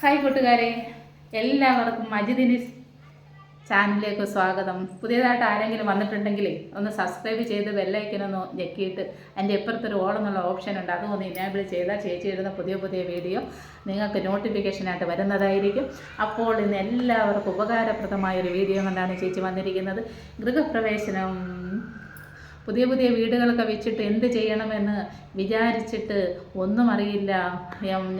Hi കൂട്ടുകാരെ. എല്ലാവർക്കും മജിദിന് ചാനലിലേക്ക് സ്വാഗതം. പുതിയതായിട്ട് ആരെങ്കിലും വന്നിട്ടുണ്ടെങ്കിൽ ഒന്ന് സബ്സ്ക്രൈബ് ചെയ്ത് ബെല്ലൈക്കനൊന്ന് ഞെക്കിയിട്ട് അതിന്റെ ഇപ്പുറത്തൊരു ഓളെന്നുള്ള ഓപ്ഷൻ ഉണ്ട്. അതും ഒന്ന് ഇനേബിൾ ചെയ്താൽ ചേച്ചി ഇടുന്ന പുതിയ പുതിയ വീഡിയോ നിങ്ങൾക്ക് നോട്ടിഫിക്കേഷനായിട്ട് വരുന്നതായിരിക്കും. അപ്പോൾ ഇന്ന് എല്ലാവർക്കും ഉപകാരപ്രദമായൊരു വീഡിയോ കൊണ്ടാണ് ചേച്ചി വന്നിരിക്കുന്നത്. ഗൃഹപ്രവേശനം പുതിയ പുതിയ വീടുകളൊക്കെ വെച്ചിട്ട് എന്ത് ചെയ്യണമെന്ന് വിചാരിച്ചിട്ട് ഒന്നും അറിയില്ല.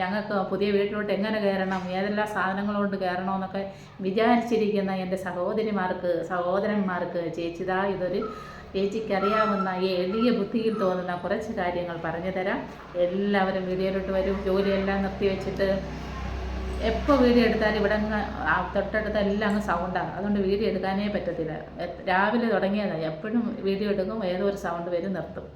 ഞങ്ങൾക്ക് പുതിയ വീട്ടിലോട്ട് എങ്ങനെ കയറണം? ഏതെല്ലാം സാധനങ്ങൾ കൊണ്ട് കയറണമെന്നൊക്കെ വിചാരിച്ചിരിക്കുന്ന എന്റെ സഹോദരിമാർക്ക് സഹോദരന്മാർക്ക് ചേച്ചിതാ ഇതൊരു ചേച്ചിക്കറിയാവുന്ന ഈ എളിയ ബുദ്ധിയിൽ തോന്നുന്ന കുറച്ച് കാര്യങ്ങൾ പറഞ്ഞു തരാം. എല്ലാവരും വീഡിയോയിലോട്ട് വരും. ജോലിയെല്ലാം നിർത്തി വെച്ചിട്ട് എപ്പോൾ വീഡിയോ എടുത്താലും ഇവിടെ അങ്ങ് തൊട്ടടുത്ത് എല്ലാം അങ്ങ് സൗണ്ടാണ് അതുകൊണ്ട് വീഡിയോ എടുക്കാനേ പറ്റത്തില്ല. രാവിലെ തുടങ്ങിയതാണ് എപ്പോഴും വീഡിയോ എടുക്കും. ഏതോ ഒരു സൗണ്ട് വരും നിർത്തും.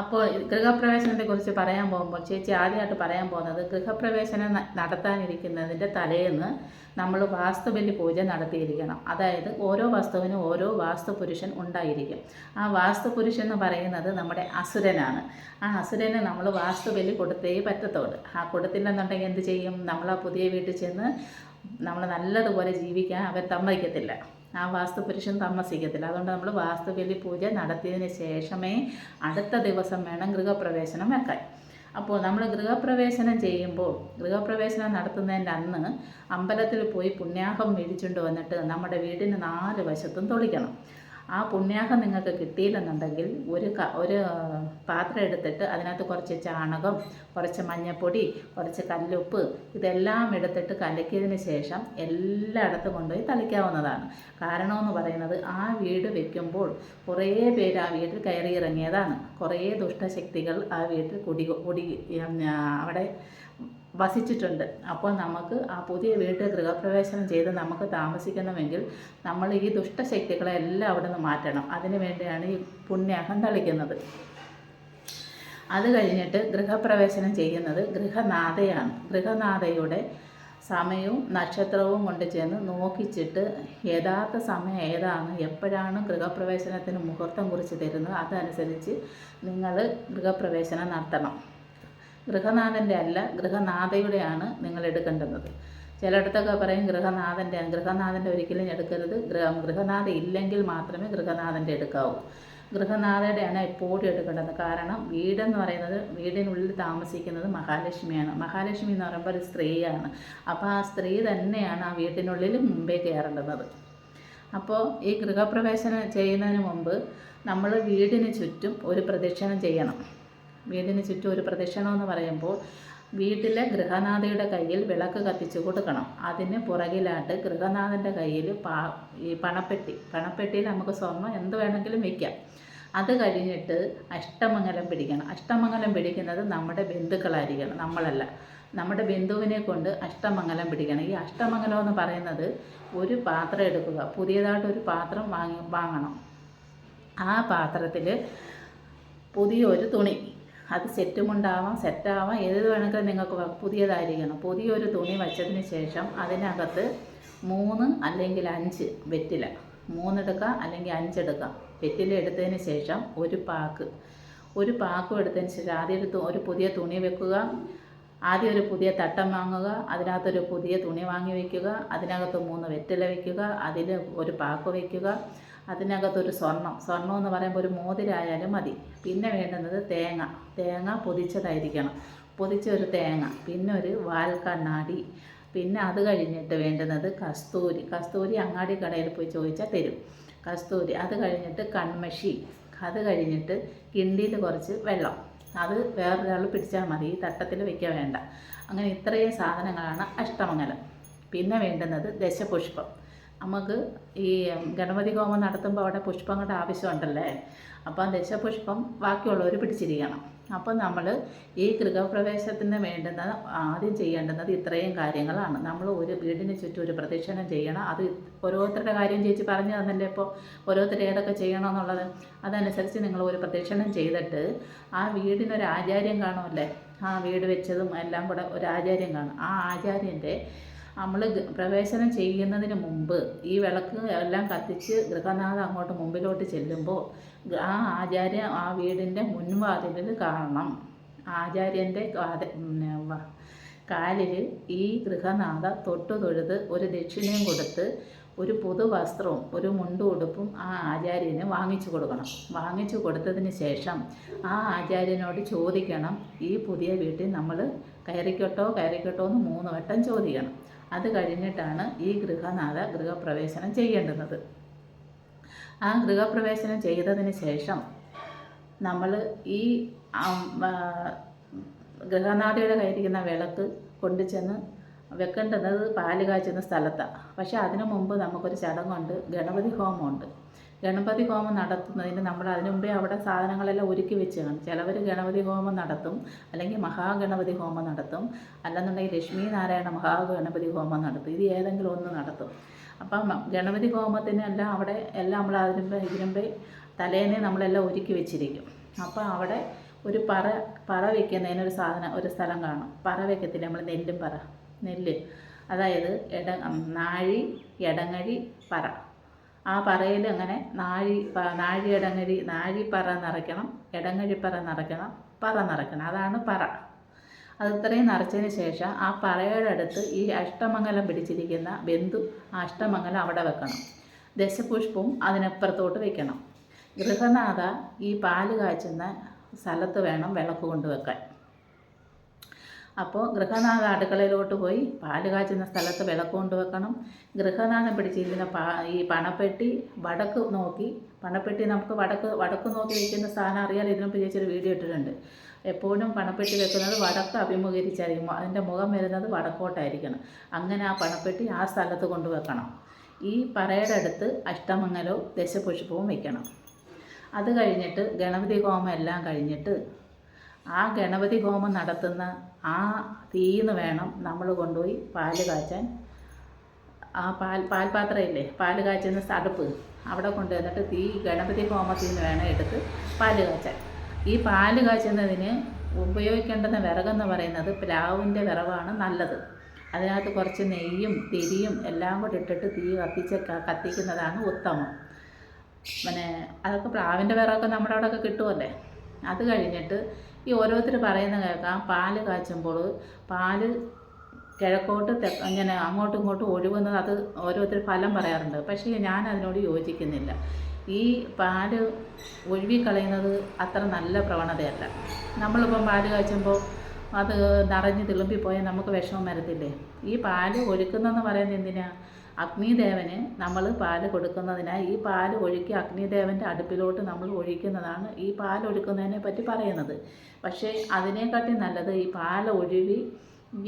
അപ്പോൾ ഗൃഹപ്രവേശനത്തെക്കുറിച്ച് പറയാൻ പോകുമ്പോൾ ചേച്ചി ആദ്യമായിട്ട് പറയാൻ പോകുന്നത് ഗൃഹപ്രവേശനം നടത്താനിരിക്കുന്നതിന്റെ തലേന്ന് നമ്മൾ വാസ്തുബലി പൂജ നടത്തിയിരിക്കണം. അതായത് ഓരോ വസ്തുവിനും ഓരോ വാസ്തുപുരുഷൻ ഉണ്ടായിരിക്കും. ആ വാസ്തുപുരുഷൻ എന്ന് പറയുന്നത് നമ്മുടെ അസുരനാണ്. ആ അസുരനെ നമ്മൾ വാസ്തുബലി കൊടുത്തേ പറ്റത്തുള്ളൂ. ആ കൊടുത്തില്ലെന്നുണ്ടെങ്കിൽ എന്ത് ചെയ്യും? നമ്മൾ ആ പുതിയ വീട്ടിൽ ചെന്ന് നമ്മൾ നല്ലതുപോലെ ജീവിക്കാൻ അവർ സമ്മതിക്കത്തില്ല. ആ വാസ്തുപുരുഷൻ താമസിക്കത്തില്ല. അതുകൊണ്ട് നമ്മൾ വാസ്തുബലി പൂജ നടത്തിയതിന് ശേഷമേ അടുത്ത ദിവസം വേണം ഗൃഹപ്രവേശനം വെക്കാൻ. അപ്പോൾ നമ്മൾ ഗൃഹപ്രവേശനം ചെയ്യുമ്പോൾ ഗൃഹപ്രവേശനം നടത്തുന്നതിന്റെ അന്ന് അമ്പലത്തിൽ പോയി പുണ്യാഹം മേടിച്ചുകൊണ്ട് വന്നിട്ട് നമ്മുടെ വീടിന് നാല് വശത്തും തൊളിക്കണം. ആ പുണ്യാഹം നിങ്ങൾക്ക് കിട്ടിയില്ലെന്നുണ്ടെങ്കിൽ ഒരു ഒരു പാത്രം എടുത്തിട്ട് അതിനകത്ത് കുറച്ച് ചാണകം കുറച്ച് മഞ്ഞപ്പൊടി കുറച്ച് കല്ലുപ്പ് ഇതെല്ലാം എടുത്തിട്ട് കലക്കിയതിന് ശേഷം എല്ലായിടത്തും കൊണ്ടുപോയി തളിക്കാവുന്നതാണ്. കാരണമെന്ന് പറയുന്നത് ആ വീട് വെക്കുമ്പോൾ കുറേ പേര് ആ വീട്ടിൽ കയറി ഇറങ്ങിയതാണ്. കുറേ ദുഷ്ടശക്തികൾ ആ വീട്ടിൽ കുടി കുടി അവിടെ വസിച്ചിട്ടുണ്ട്. അപ്പോൾ നമുക്ക് ആ പുതിയ വീട്ടിൽ ഗൃഹപ്രവേശനം ചെയ്ത് നമുക്ക് താമസിക്കണമെങ്കിൽ നമ്മൾ ഈ ദുഷ്ടശക്തികളെ എല്ലാം അവിടെ നിന്ന് മാറ്റണം. അതിനു വേണ്ടിയാണ് ഈ പുണ്യാഹം തളിക്കുന്നത്. അത് കഴിഞ്ഞിട്ട് ഗൃഹപ്രവേശനം ചെയ്യുന്നത് ഗൃഹനാഥയാണ്. ഗൃഹനാഥയുടെ സമയവും നക്ഷത്രവും കൊണ്ട് ചെന്ന് നോക്കിച്ചിട്ട് യഥാർത്ഥ സമയം ഏതാണ് എപ്പോഴാണ് ഗൃഹപ്രവേശനത്തിന് മുഹൂർത്തം കുറിച്ച് തരുന്നത് അതനുസരിച്ച് നിങ്ങൾ ഗൃഹപ്രവേശനം നടത്തണം. ഗൃഹനാഥന്റെ അല്ല ഗൃഹനാഥയുടെയാണ് നിങ്ങൾ എടുക്കേണ്ടുന്നത്. ചിലയിടത്തൊക്കെ പറയും ഗൃഹനാഥന്റെ ഗൃഹനാഥന്റെ ഒരിക്കലും എടുക്കരുത്. ഗൃഹ ഗൃഹനാഥ ഇല്ലെങ്കിൽ മാത്രമേ ഗൃഹനാഥന്റെ എടുക്കാവൂ. ഗൃഹനാഥയുടെയാണ് എപ്പോഴും എടുക്കേണ്ടത്. കാരണം വീടെന്ന് പറയുന്നത് വീടിനുള്ളിൽ താമസിക്കുന്നത് മഹാലക്ഷ്മിയാണ്. മഹാലക്ഷ്മി എന്ന് പറയുമ്പോൾ ഒരു സ്ത്രീയാണ്. അപ്പോൾ ആ സ്ത്രീ തന്നെയാണ് ആ വീട്ടിനുള്ളിൽ മുമ്പേ കയറേണ്ടുന്നത്. അപ്പോൾ ഈ ഗൃഹപ്രവേശനം ചെയ്യുന്നതിന് മുമ്പ് നമ്മൾ വീടിന് ചുറ്റും ഒരു പ്രദക്ഷിണം ചെയ്യണം. വീടിന് ചുറ്റും ഒരു പ്രദക്ഷിണമെന്ന് പറയുമ്പോൾ വീട്ടിലെ ഗൃഹനാഥയുടെ കയ്യിൽ വിളക്ക് കത്തിച്ചു കൊടുക്കണം. അതിന് പുറകിലായിട്ട് ഗൃഹനാഥന്റെ കയ്യിൽ പാ ഈ പണപ്പെട്ടി പണപ്പെട്ടിയിൽ നമുക്ക് സ്വർണം എന്ത് വേണമെങ്കിലും വയ്ക്കാം അത് കഴിഞ്ഞിട്ട് അഷ്ടമംഗലം പിടിക്കണം. അഷ്ടമംഗലം പിടിക്കുന്നത് നമ്മുടെ ബന്ധുക്കളായിരിക്കണം നമ്മളല്ല. നമ്മുടെ ബന്ധുവിനെ കൊണ്ട് അഷ്ടമംഗലം പിടിക്കണം. ഈ അഷ്ടമംഗലം എന്ന് പറയുന്നത് ഒരു പാത്രം എടുക്കുക പുതിയതായിട്ട് ഒരു പാത്രം വാങ്ങി വാങ്ങണം. ആ പാത്രത്തിൽ പുതിയൊരു തുണി അത് സെറ്റുമുണ്ടാവാം സെറ്റാവാം ഏത് വേണമെങ്കിലും നിങ്ങൾക്ക് പുതിയതായിരിക്കണം. പുതിയൊരു തുണി വച്ചതിന് ശേഷം അതിനകത്ത് മൂന്ന് അല്ലെങ്കിൽ അഞ്ച് വെറ്റില. മൂന്നെടുക്കാം അല്ലെങ്കിൽ അഞ്ചെടുക്കാം വെറ്റില എടുത്തതിന് ശേഷം ഒരു പാക്ക്. ഒരു പാക്കും എടുത്തതിന് ശേഷം ആദ്യം ഒരു ഒരു പുതിയ തുണി വെക്കുക. ആദ്യം ഒരു പുതിയ തട്ടം വാങ്ങുക. അതിനകത്തൊരു പുതിയ തുണി വാങ്ങി വയ്ക്കുക അതിനകത്ത് മൂന്ന് വെറ്റില വയ്ക്കുക അതിൽ ഒരു പാക്ക് വയ്ക്കുക അതിനകത്തൊരു സ്വർണം. സ്വർണം എന്ന് പറയുമ്പോൾ ഒരു മോതിരായാലും മതി. പിന്നെ വേണ്ടുന്നത് തേങ്ങ. തേങ്ങ പൊതിച്ചതായിരിക്കണം. പൊതിച്ച ഒരു തേങ്ങ. പിന്നെ ഒരു വാൽക്കണ്ണാടി. പിന്നെ അത് കഴിഞ്ഞിട്ട് വേണ്ടുന്നത് കസ്തൂരി. കസ്തൂരി അങ്ങാടി കടയിൽ പോയി ചോദിച്ചാൽ തരും. കസ്തൂരി. അത് കഴിഞ്ഞിട്ട് കൺമഷി. അത് കഴിഞ്ഞിട്ട് കിണ്ടിയിൽ കുറച്ച് വെള്ളം. അത് വേറൊരാൾ പിടിച്ചാൽ മതി. ഈ തട്ടത്തിൽ വെക്കാൻ വേണ്ട. അങ്ങനെ ഇത്രയും സാധനങ്ങളാണ് അഷ്ടമംഗലം. പിന്നെ വേണ്ടുന്നത് ദശപുഷ്പം. നമുക്ക് ഈ ഗണപതി ഹോമം നടത്തുമ്പോൾ അവിടെ പുഷ്പങ്ങളുടെ ആവശ്യമുണ്ടല്ലേ? അപ്പം ദശപുഷ്പം ബാക്കിയുള്ളവർ പിടിച്ചിരിക്കണം. അപ്പം നമ്മൾ ഈ ഗൃഹപ്രവേശത്തിന് വേണ്ടുന്ന ആദ്യം ചെയ്യേണ്ടുന്നത് ഇത്രയും കാര്യങ്ങളാണ്. നമ്മൾ ഒരു വീടിന് ചുറ്റും ഒരു പ്രദക്ഷിണം ചെയ്യണം. അത് ഓരോരുത്തരുടെ കാര്യം ചേച്ചി പറഞ്ഞു തന്നല്ലേ ഇപ്പോൾ ഓരോരുത്തർ ഏതൊക്കെ ചെയ്യണമെന്നുള്ളത് അതനുസരിച്ച് നിങ്ങൾ ഒരു പ്രദക്ഷിണം ചെയ്തിട്ട് ആ വീടിനൊരു ആചാര്യം കാണുമല്ലേ? ആ വീട് വെച്ചതും എല്ലാം കൂടെ ഒരു ആചാര്യം കാണും. ആ ആചാര്യന്റെ നമ്മൾ പ്രവേശനം ചെയ്യുന്നതിന് മുമ്പ് ഈ വിളക്ക് എല്ലാം കത്തിച്ച് ഗൃഹനാഥ അങ്ങോട്ട് മുമ്പിലോട്ട് ചെല്ലുമ്പോൾ ആ ആചാര്യ ആ വീടിന്റെ മുൻവാതിലിൽ കാണണം. ആചാര്യന്റെ കാലിൽ ഈ ഗൃഹനാഥ തൊട്ടു തൊഴുത് ഒരു ദക്ഷിണയും കൊടുത്ത് ഒരു പുതു വസ്ത്രവും ഒരു മുണ്ടു ഉടുപ്പും ആ ആചാര്യന് വാങ്ങിച്ചു കൊടുക്കണം. വാങ്ങിച്ചു കൊടുത്തതിന് ശേഷം ആ ആചാര്യനോട് ചോദിക്കണം ഈ പുതിയ വീട്ടിൽ നമ്മൾ കയറിക്കോട്ടോ കയറിക്കോട്ടോ എന്ന് മൂന്ന് വട്ടം ചോദിക്കണം. അത് കഴിഞ്ഞിട്ടാണ് ഈ ഗൃഹനാഥ ഗൃഹപ്രവേശനം ചെയ്യേണ്ടുന്നത്. ആ ഗൃഹപ്രവേശനം ചെയ്തതിന് ശേഷം നമ്മൾ ഈ ഗൃഹനാഥയുടെ കയ്യിരിക്കുന്ന വിളക്ക് കൊണ്ടു ചെന്ന് വെക്കേണ്ടത് പാൽ കാച്ചുന്ന സ്ഥലത്താണ് പക്ഷേ അതിനു മുമ്പ് നമുക്കൊരു ചടങ്ങുണ്ട്. ഗണപതി ഹോമമുണ്ട്. ഗണപതി ഹോമം നടത്തുന്നതിന് നമ്മൾ അതിനു മുമ്പേ അവിടെ സാധനങ്ങളെല്ലാം ഒരുക്കി വെച്ച് കാണും ചിലവർ ഗണപതി ഹോമം നടത്തും അല്ലെങ്കിൽ മഹാഗണപതി ഹോമം നടത്തും അല്ലെന്നുണ്ടെങ്കിൽ ലക്ഷ്മി നാരായണ മഹാഗണപതി ഹോമം നടത്തും. ഇത് ഏതെങ്കിലും ഒന്ന് നടത്തും. അപ്പം ഗണപതി ഹോമത്തിന് എല്ലാം അവിടെ എല്ലാം നമ്മൾ അതിനുമ്പേ ഇതിനുമ്പേ തലേനെ നമ്മളെല്ലാം ഒരുക്കി വെച്ചിരിക്കും. അപ്പോൾ അവിടെ ഒരു പറ പറ വെക്കുന്നതിനൊരു സാധനം ഒരു സ്ഥലം കാണും. പറ വെക്കത്തില്ല നമ്മൾ നെല്ലും പറ? നെല്ല്. അതായത് എട നാഴി എടങ്ങഴി പറ. ആ പറയിൽ അങ്ങനെ നാഴി നാഴി ഇടങ്ങഴി നാഴി പറ നിറയ്ക്കണം ഇടങ്ങഴിപ്പറ പറ നിറയ്ക്കണം പറ നിറയ്ക്കണം. അതാണ് പറ. അത് ഇത്രയും നിറച്ചതിന് ശേഷം ആ പറയുടെ അടുത്ത് ഈ അഷ്ടമംഗലം പിടിച്ചിരിക്കുന്ന ബന്ധു ആ അഷ്ടമംഗലം അവിടെ വെക്കണം. ദശപുഷ്പവും അതിനപ്പുറത്തോട്ട് വെക്കണം. ഗൃഹനാഥ ഈ പാൽ കാച്ചുന്ന സ്ഥലത്ത് വേണം വിളക്ക് കൊണ്ടുവെക്കാൻ അപ്പോൾ ഗൃഹനാഥ അടുക്കളയിലോട്ട് പോയി പാൽ കാച്ചുന്ന സ്ഥലത്ത് വിളക്ക് കൊണ്ടുവെക്കണം. ഗൃഹനാഥൻ പിടിച്ചിരിക്കുന്ന പാ ഈ പണപ്പെട്ടി വടക്ക് നോക്കി. പണപ്പെട്ടി നമുക്ക് വടക്ക് വടക്ക് നോക്കി വയ്ക്കുന്ന സ്ഥാനം അറിയാൻ ഇതിനും ചേച്ചൊരു വീഡിയോ ഇട്ടിട്ടുണ്ട്. എപ്പോഴും പണപ്പെട്ടി വെക്കുന്നത് വടക്ക് അഭിമുഖീകരിച്ചായിരിക്കും. അതിന്റെ മുഖം വരുന്നത് വടക്കോട്ടായിരിക്കണം. അങ്ങനെ ആ പണപ്പെട്ടി ആ സ്ഥലത്ത് കൊണ്ടുവെക്കണം. ഈ പറയുടെ അടുത്ത് അഷ്ടമംഗലവും ദശപുഷ്പവും വയ്ക്കണം അത് കഴിഞ്ഞിട്ട് ഗണപതി ഹോമം എല്ലാം കഴിഞ്ഞിട്ട് ആ ഗണപതി ഹോമം നടത്തുന്ന ആ തീന്ന് വേണം നമ്മൾ കൊണ്ടുപോയി പാൽ കാച്ചാൻ. ആ പാൽ പാൽപാത്രമില്ലേ പാൽ കാച്ചുന്ന അടുപ്പ് അവിടെ കൊണ്ടുവന്നിട്ട് തീ ഗണപതി ഹോമത്തിൽ നിന്ന് വേണം എടുത്ത് പാൽ കാച്ചാൻ. ഈ പാൽ കാച്ചുന്നതിന് ഉപയോഗിക്കേണ്ടുന്ന വിറകെന്ന് പറയുന്നത് പ്ലാവിന്റെ വിറവാണ് നല്ലത്. അതിനകത്ത് കുറച്ച് നെയ്യും തിരിയും എല്ലാം കൂടി ഇട്ടിട്ട് തീ കത്തിച്ച് കത്തിക്കുന്നതാണ് ഉത്തമം. പിന്നെ അതൊക്കെ പ്ലാവിന്റെ വിറകൊക്കെ നമ്മുടെ അവിടെയൊക്കെ കിട്ടുമല്ലേ അത് കഴിഞ്ഞിട്ട് ഈ ഓരോരുത്തർ പറയുന്ന കേൾക്കാം. പാൽ കാച്ചുമ്പോൾ പാൽ കിഴക്കോട്ട് തെ ഇങ്ങനെ അങ്ങോട്ടും ഇങ്ങോട്ടും ഒഴുകുന്നത് അത് ഓരോരുത്തർ ഫലം പറയാറുണ്ട്. പക്ഷേ ഞാൻ അതിനോട് യോജിക്കുന്നില്ല. ഈ പാൽ ഒഴുകിക്കളയുന്നത് അത്ര നല്ല പ്രവണതയല്ല. നമ്മളിപ്പം പാൽ കാച്ചുമ്പോൾ അത് നിറഞ്ഞ് തിളുമ്പിപ്പോയാൽ നമുക്ക് വിഷമം വരത്തില്ലേ? ഈ പാൽ ഒഴുക്കുന്നതെന്ന് പറയുന്നത് എന്തിനാണ് അഗ്നിദേവന് നമ്മൾ പാൽ കൊടുക്കുന്നതിനായി ഈ പാൽ ഒഴുക്കി അഗ്നിദേവന്റെ അടുപ്പിലോട്ട് നമ്മൾ ഒഴിക്കുന്നതാണ് ഈ പാൽ ഒഴുക്കുന്നതിനെ പറ്റി പറയുന്നത്. പക്ഷേ അതിനെക്കാട്ടി നല്ലത് ഈ പാൽ ഒഴുകി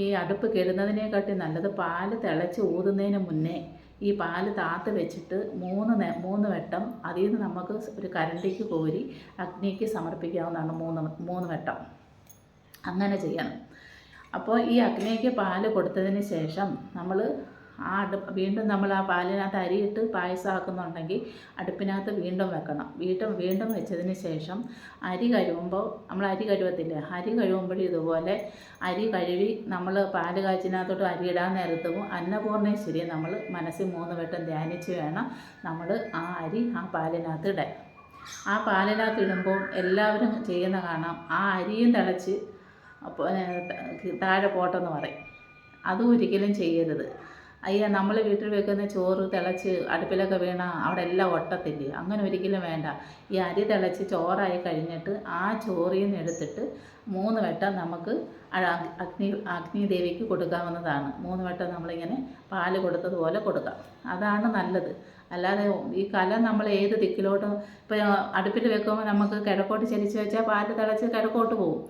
ഈ അടുപ്പ് കെടുന്നതിനെക്കാട്ടി നല്ലത് പാൽ തിളച്ച് ഊതുന്നതിന് മുന്നേ ഈ പാൽ താത്ത് വെച്ചിട്ട് മൂന്ന് മൂന്ന് വട്ടം അതിൽ നിന്ന് നമുക്ക് ഒരു കരണ്ടിക്ക് കോരി അഗ്നിക്ക് സമർപ്പിക്കാവുന്നതാണ് മൂന്ന് മൂന്ന് വട്ടം. അങ്ങനെ ചെയ്യണം. അപ്പോൾ ഈ അഗ്നിക്ക് പാൽ കൊടുത്തതിന് ശേഷം നമ്മൾ ആ അടുപ്പ് വീണ്ടും നമ്മൾ ആ പാലിനകത്ത് അരിയിട്ട് പായസം ആക്കുന്നുണ്ടെങ്കിൽ അടുപ്പിനകത്ത് വീണ്ടും വെക്കണം. വീണ്ടും വീണ്ടും വെച്ചതിന് ശേഷം അരി കഴുകുമ്പോൾ നമ്മൾ അരി കഴുകത്തില്ലേ അരി കഴുകുമ്പോഴും ഇതുപോലെ അരി കഴുകി നമ്മൾ പാൽ കാച്ചിനകത്തോട്ട് അരി ഇടാൻ നേരത്തും അന്നപൂർണേശ്വരി നമ്മൾ മനസ്സിൽ മൂന്ന് വട്ടം ധ്യാനിച്ച് വേണം നമ്മൾ ആ അരി ആ പാലിനകത്ത് ഇടാൻ. ആ പാലിനകത്ത് ഇടുമ്പോൾ എല്ലാവരും ചെയ്യുന്ന കാണാം. ആ അരിയും തിളച്ച് താഴെ പോട്ടെന്ന് പറയും. അതും ഒരിക്കലും ചെയ്യരുത്. അയ്യ നമ്മൾ വീട്ടിൽ വെക്കുന്ന ചോറ് തിളച്ച് അടുപ്പിലൊക്കെ വീണ അവിടെ എല്ലാം ഒട്ടത്തില്ലേ? അങ്ങനെ ഒരിക്കലും വേണ്ട. ഈ അരി തിളച്ച് ചോറായി കഴിഞ്ഞിട്ട് ആ ചോറിൽ നിന്ന് എടുത്തിട്ട് മൂന്ന് വട്ടം നമുക്ക് അഗ്നി അഗ്നിദേവിക്ക് കൊടുക്കാവുന്നതാണ്. മൂന്ന് വട്ടം നമ്മളിങ്ങനെ പാൽ കൊടുത്തതുപോലെ കൊടുക്കാം. അതാണ് നല്ലത്. അല്ലാതെ ഈ കല നമ്മൾ ഏത് ദിക്കിലോട്ടും ഇപ്പോൾ അടുപ്പിൽ വെക്കുമ്പോൾ നമുക്ക് കിഴക്കോട്ട് ചലിച്ച് വെച്ചാൽ പാൽ തിളച്ച് കിഴക്കോട്ട് പോകും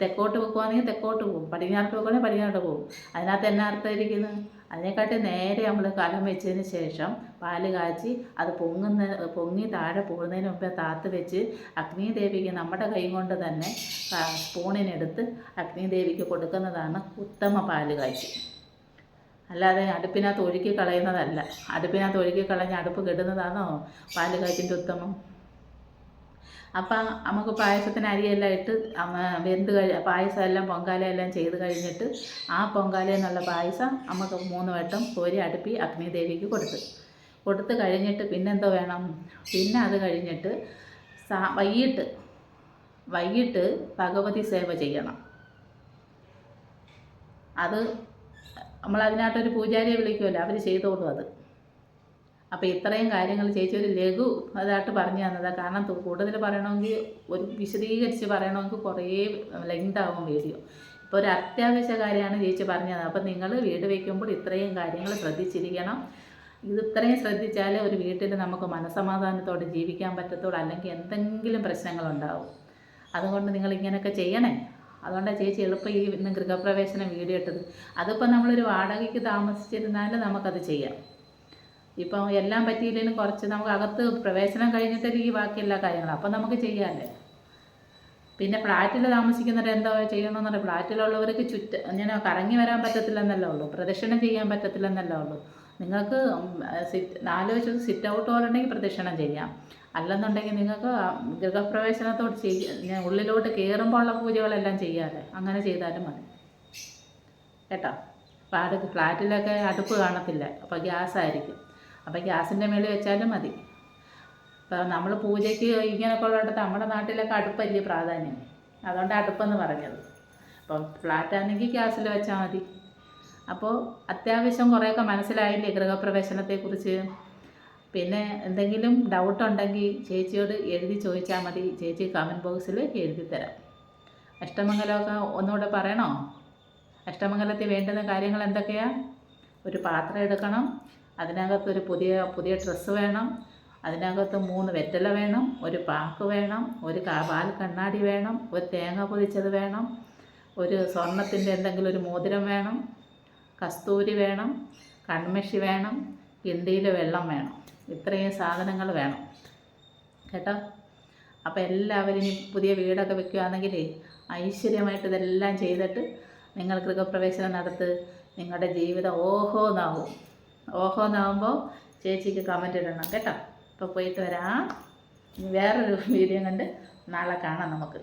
തെക്കോട്ട് വെക്കുവാണെങ്കിൽ തെക്കോട്ട് പോകും പടിഞ്ഞാറോട്ട് വെക്കുവാണെങ്കിൽ പടിഞ്ഞാറോട്ട് പോകും അതിനകത്ത് എന്നാ ഇരിക്കുന്നത് അതിനെക്കാട്ടി നേരെ നമ്മൾ കലം വെച്ചതിന് ശേഷം പാൽ കാച്ചി അത് പൊങ്ങുന്ന പൊങ്ങി താഴെ പോകുന്നതിന് മുമ്പേ താത്ത് വെച്ച് അഗ്നിദേവിക്ക് നമ്മുടെ കൈ കൊണ്ട് തന്നെ സ്പൂണിനെടുത്ത് അഗ്നിദേവിക്ക് കൊടുക്കുന്നതാണ് ഉത്തമ പാൽ കാച്ചി. അല്ലാതെ അടുപ്പിനകത്ത് ഒഴുക്കി കളയുന്നതല്ല. അടുപ്പിനകത്ത് ഒഴുക്കി കളഞ്ഞ് അടുപ്പ് കെടുന്നതാണോ പാൽ കാച്ചിന്റെ ഉത്തമം? അപ്പം നമുക്ക് പായസത്തിന് അരിയെല്ലാം ഇട്ട് വെന്ത് കഴി പായസം എല്ലാം പൊങ്കാല എല്ലാം ചെയ്ത് കഴിഞ്ഞിട്ട് ആ പൊങ്കാല എന്നുള്ള പായസം നമുക്ക് മൂന്ന് വട്ടം കോരി അടുപ്പി അഗ്നിദേവിക്ക് കൊടുത്ത്. കൊടുത്ത് കഴിഞ്ഞിട്ട് പിന്നെന്തോ വേണം? പിന്നെ അത് കഴിഞ്ഞിട്ട് സാ വൈകിട്ട് വൈകിട്ട് ഭഗവതി സേവ ചെയ്യണം. അത് നമ്മൾ അതിനകത്തൊരു പൂജാരിയെ വിളിക്കുമല്ലോ അവർ ചെയ്തോളും അത്. അപ്പോൾ ഇത്രയും കാര്യങ്ങൾ ചേച്ചി ഒരു ലഘു അതായിട്ട് പറഞ്ഞു തന്നതാണ് കാരണം കൂടുതൽ പറയണമെങ്കിൽ ഒരു വിശദീകരിച്ച് പറയണമെങ്കിൽ കുറേ ലെങ്ത് ആകും വീഡിയോ ഇപ്പോൾ ഒരു അത്യാവശ്യ കാര്യമാണ് ചേച്ചി പറഞ്ഞത് അപ്പോൾ നിങ്ങൾ വീട് വയ്ക്കുമ്പോൾ ഇത്രയും കാര്യങ്ങൾ ശ്രദ്ധിച്ചിരിക്കണം. ഇത് ഇത്രയും ശ്രദ്ധിച്ചാലേ ഒരു വീട്ടിൽ നമുക്ക് മനസമാധാനത്തോടെ ജീവിക്കാൻ പറ്റത്തുള്ളൂ. അല്ലെങ്കിൽ എന്തെങ്കിലും പ്രശ്നങ്ങളുണ്ടാവും. അതുകൊണ്ട് നിങ്ങൾ ഇങ്ങനെയൊക്കെ ചെയ്യണേ. അതുകൊണ്ടാണ് ചേച്ചി എളുപ്പം ഈ ഇന്ന് ഗൃഹപ്രവേശനം വീഡിയോ ഇട്ടത്. അതിപ്പോൾ നമ്മളൊരു വാടകയ്ക്ക് താമസിച്ചിരുന്നാൽ നമുക്കത് ചെയ്യാം. ഇപ്പം എല്ലാം പറ്റിയില്ലെങ്കിലും കുറച്ച് നമുക്ക് അകത്ത് പ്രവേശനം കഴിഞ്ഞിട്ട് ഈ ബാക്കി എല്ലാ കാര്യങ്ങളും അപ്പം നമുക്ക് ചെയ്യാമല്ലേ പിന്നെ ഫ്ലാറ്റിൽ താമസിക്കുന്നവർ എന്താ ചെയ്യണമെന്ന് പറഞ്ഞാൽ ഫ്ലാറ്റിലുള്ളവർക്ക് ചുറ്റ ഇങ്ങനെ കറങ്ങി വരാൻ പറ്റത്തില്ലെന്നല്ലേ ഉള്ളൂ. പ്രദക്ഷിണം ചെയ്യാൻ പറ്റത്തില്ലെന്നല്ലേ ഉള്ളൂ. നിങ്ങൾക്ക് സിറ്റ് നാല് സിറ്റ് ഔട്ട് പോലുണ്ടെങ്കിൽ പ്രദക്ഷിണം ചെയ്യാം. അല്ലെന്നുണ്ടെങ്കിൽ നിങ്ങൾക്ക് ഗൃഹപ്രവേശനത്തോട് ചെയ്യ ഉള്ളിലോട്ട് കയറുമ്പോൾ ഉള്ള പൂജകളെല്ലാം ചെയ്യാതെ അങ്ങനെ ചെയ്താലും മതി. കേട്ടോ? അപ്പോൾ അടുപ്പ് ഫ്ലാറ്റിലൊക്കെ അടുപ്പ് കാണത്തില്ല. അപ്പോൾ ഗ്യാസ് ആയിരിക്കും അപ്പോൾ ഗ്യാസിന്റെ മേളിൽ വെച്ചാലും മതി. അപ്പോൾ നമ്മൾ പൂജയ്ക്ക് ഇങ്ങനെയൊക്കെ ഉള്ളിടത്ത് നമ്മുടെ നാട്ടിലൊക്കെ അടുപ്പല്ലേ പ്രാധാന്യം. അതുകൊണ്ട് അടുപ്പെന്ന് പറഞ്ഞത്. അപ്പോൾ ഫ്ലാറ്റാണെങ്കിൽ ഗ്യാസിൽ വെച്ചാൽ മതി. അപ്പോൾ അത്യാവശ്യം കുറേയൊക്കെ മനസ്സിലായില്ലേ ഗൃഹപ്രവേശനത്തെക്കുറിച്ച്? പിന്നെ എന്തെങ്കിലും ഡൗട്ട് ഉണ്ടെങ്കിൽ ചേച്ചിയോട് എഴുതി ചോദിച്ചാൽ മതി. ചേച്ചി കമന്റ് ബോക്സിൽ എഴുതി തരാം. അഷ്ടമംഗലമൊക്കെ ഒന്നുകൂടെ പറയണോ? അഷ്ടമംഗലത്തിൽ വേണ്ടുന്ന കാര്യങ്ങൾ എന്തൊക്കെയാണ് ഒരു പാത്രം എടുക്കണം. അതിനകത്തൊരു പുതിയ പുതിയ ഡ്രസ്സ് വേണം. അതിനകത്ത് മൂന്ന് വെറ്റല വേണം ഒരു പാക്ക് വേണം ഒരു പാൽ കണ്ണാടി വേണം ഒരു തേങ്ങ പൊതിച്ചത് വേണം ഒരു സ്വർണത്തിന്റെ എന്തെങ്കിലും ഒരു മോതിരം വേണം കസ്തൂരി വേണം കൺമഷി വേണം കിണ്ടിയിൽ വെള്ളം വേണം. ഇത്രയും സാധനങ്ങൾ വേണം. കേട്ടോ? അപ്പോൾ എല്ലാവരും ഇനി പുതിയ വീടൊക്കെ വെക്കുകയാണെങ്കിൽ ഐശ്വര്യമായിട്ട് ഇതെല്ലാം ചെയ്തിട്ട് നിങ്ങൾ ഗൃഹപ്രവേശനം നടത്ത് നിങ്ങളുടെ ജീവിതം ഓഹോ എന്നാവും. ഓഹോ എന്നാവുമ്പോൾ ചേച്ചിക്ക് കമന്റ് ഇടണം കേട്ടോ. അപ്പോൾ പോയിട്ട് വരാം. വേറൊരു വീഡിയോ കണ്ട് നാളെ കാണാം നമുക്ക്.